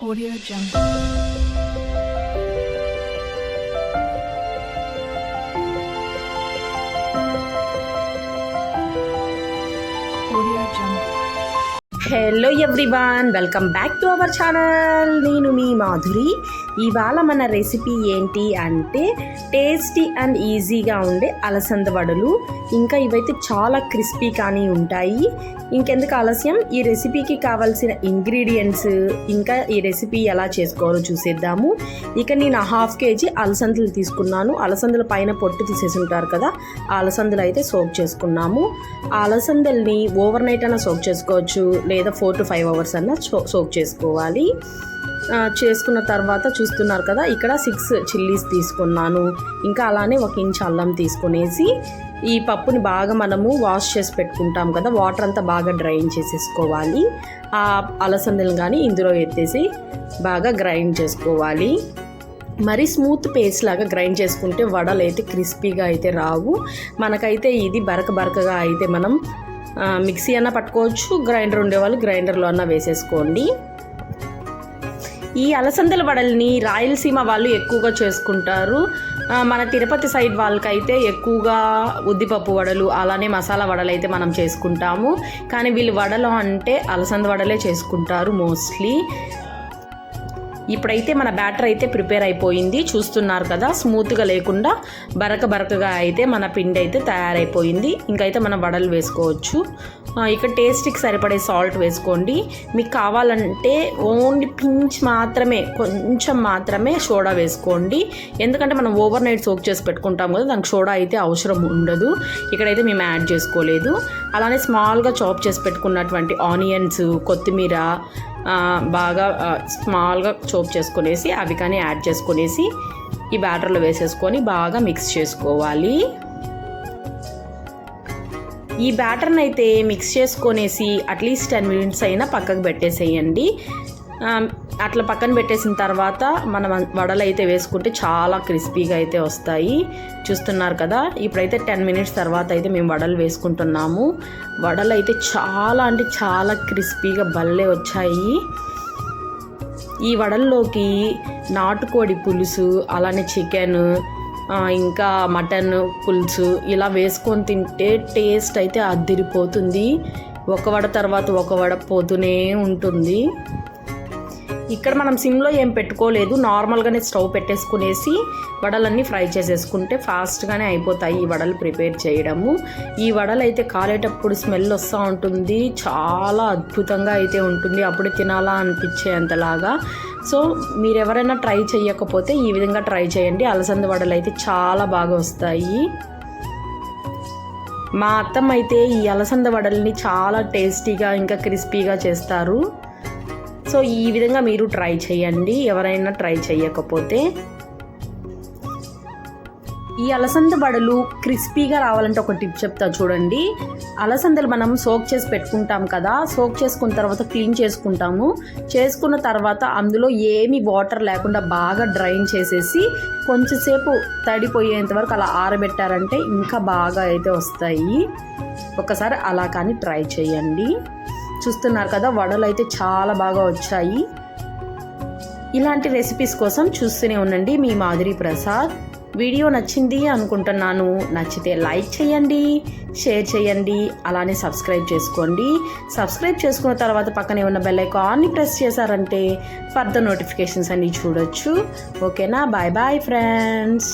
Audio Jungle. Hello everyone welcome back to our channel. నేను మీ మాధురి. ఇవాళ మన రెసిపీ ఏంటి అంటే టేస్టీ అండ్ ఈజీగా ఉండే అలసంద వడలు. ఇంకా ఇవైతే చాలా క్రిస్పీ కానీ ఉంటాయి. ఇంకెందుకు ఆలస్యం? ఈ రెసిపీకి కావాల్సిన ఇంగ్రీడియంట్స్ ఇంకా ఈ రెసిపీ ఎలా చేసుకోవాలో చూసేద్దాము. ఇక నేను హాఫ్ కేజీ అలసందలు తీసుకున్నాను. అలసందల పైన పొట్టు తీసేసి ఉంటారు కదా ఆ అలసందలు అయితే సోక్ చేసుకున్నాము. ఆ అలసందల్ని ఓవర్ నైట్ అయినా సోక్ చేసుకోవచ్చు లేదా ఫోర్ టు ఫైవ్ అవర్స్ అన్నా సోక్ చేసుకోవాలి. చేసుకున్న తర్వాత చూస్తున్నారు కదా ఇక్కడ సిక్స్ చిల్లీస్ తీసుకున్నాను. ఇంకా అలానే ఒక ఇంచ్ అల్లం తీసుకునేసి ఈ పప్పుని బాగా మనము వాష్ చేసి పెట్టుకుంటాం కదా వాటర్ అంతా బాగా డ్రైన్ చేసేసుకోవాలి. ఆ అలసందలు కానీ ఇందులో ఎత్తేసి బాగా గ్రైండ్ చేసుకోవాలి. మరి స్మూత్ పేస్ట్ లాగా గ్రైండ్ చేసుకుంటే వడలు అయితే క్రిస్పీగా అయితే రావు. మనకైతే ఇది బరక బరకగా అయితే మనం మిక్సీ అన్న పట్టుకోవచ్చు. గ్రైండర్ ఉండేవాళ్ళు గ్రైండర్లో అన్న వేసేసుకోండి. ఈ అలసందల వడల్ని రాయలసీమ వాళ్ళు ఎక్కువగా చేసుకుంటారు. మన తిరుపతి సైడ్ వాళ్ళకైతే ఎక్కువగా ఉద్దిపప్పు వడలు అలానే మసాలా వడలు అయితే మనం చేసుకుంటాము. కానీ వీళ్ళు వడలు అంటే అలసంద వడలే చేసుకుంటారు మోస్ట్లీ. ఇప్పుడైతే మన బ్యాటర్ అయితే ప్రిపేర్ అయిపోయింది. చూస్తున్నారు కదా స్మూత్గా లేకుండా బరక బరకగా అయితే మన పిండి అయితే తయారైపోయింది. ఇంకైతే మనం వడలు వేసుకోవచ్చు. ఇక్కడ టేస్ట్కి సరిపడే సాల్ట్ వేసుకోండి. మీకు కావాలంటే ఓన్లీ పించ్ మాత్రమే కొంచెం మాత్రమే సోడా వేసుకోండి. ఎందుకంటే మనం ఓవర్ నైట్ సోక్ చేసి పెట్టుకుంటాం కదా దానికి సోడా అయితే అవసరం ఉండదు. ఇక్కడైతే మేము యాడ్ చేసుకోలేదు. అలానే స్మాల్గా చాప్ చేసి పెట్టుకున్నటువంటి ఆనియన్స్ కొత్తిమీర బాగా స్మాల్గా చోప్ చేసుకునేసి అవి కానీ యాడ్ చేసుకునేసి ఈ బ్యాటర్లో వేసేసుకొని బాగా మిక్స్ చేసుకోవాలి. ఈ బ్యాటర్ని అయితే మిక్స్ చేసుకొనేసి అట్లీస్ట్ టెన్ మినిట్స్ అయినా పక్కకు పెట్టేసేయండి. అట్లా పక్కన పెట్టేసిన తర్వాత మనం వడలు అయితే వేసుకుంటే చాలా క్రిస్పీగా అయితే వస్తాయి. చూస్తున్నారు కదా ఇప్పుడైతే టెన్ మినిట్స్ తర్వాత అయితే మేము వడలు వేసుకుంటున్నాము. వడలు అయితే చాలా అంటే చాలా క్రిస్పీగా భలే వచ్చాయి. ఈ వడల్లోకి నాటుకోడి పులుసు అలానే చికెన్ ఇంకా మటన్ పులుసు ఇలా వేసుకొని తింటే టేస్ట్ అయితే అద్దిరిపోతుంది ఒక వడ తర్వాత ఒక వడ పోతూనే ఉంటుంది. ఇక్కడ మనం సిమ్లో ఏం పెట్టుకోలేదు. నార్మల్గానే స్టవ్ పెట్టేసుకునేసి వడలన్నీ ఫ్రై చేసేసుకుంటే ఫాస్ట్గానే అయిపోతాయి ఈ వడలు ప్రిపేర్ చేయడము. ఈ వడలు అయితే కాలేటప్పుడు స్మెల్ వస్తూ ఉంటుంది. చాలా అద్భుతంగా అయితే ఉంటుంది. అప్పుడు తినాలా అనిపించేంతలాగా. సో మీరు ఎవరైనా ట్రై చేయకపోతే ఈ విధంగా ట్రై చేయండి. అలసంద వడలు అయితే చాలా బాగా వస్తాయి. మా అత్తమ్మ అయితే ఈ అలసంద వడల్ని చాలా టేస్టీగా ఇంకా క్రిస్పీగా చేస్తారు. సో ఈ విధంగా మీరు ట్రై చేయండి. ఎవరైనా ట్రై చేయకపోతే ఈ అలసంద బడలు క్రిస్పీగా రావాలంటే ఒక టిప్ చెప్తా చూడండి. అలసందలు మనం సోక్ చేసి పెట్టుకుంటాం కదా సోక్ చేసుకున్న తర్వాత క్లీన్ చేసుకుంటాము. చేసుకున్న తర్వాత అందులో ఏమి వాటర్ లేకుండా బాగా డ్రైన్ చేసేసి కొంచెంసేపు తడిపోయేంత వరకు అలా ఆరబెట్టారంటే ఇంకా బాగా అయితే వస్తాయి. ఒకసారి అలా కానీ ట్రై చేయండి. చూస్తున్నారు కదా వడలు అయితే చాలా బాగా వచ్చాయి. ఇలాంటి రెసిపీస్ కోసం చూస్తూనే ఉండండి మీ మాధురి ప్రసాద్. వీడియో నచ్చింది అనుకుంటున్నాను నచ్చితే లైక్ చేయండి షేర్ చేయండి అలానే సబ్స్క్రైబ్ చేసుకోండి. సబ్స్క్రైబ్ చేసుకున్న తర్వాత పక్కనే ఉన్న బెల్ ఐకాన్ని ప్రెస్ చేశారంటే ఫర్దర్ నోటిఫికేషన్స్ అన్నీ చూడొచ్చు. ఓకేనా? Bye bye friends.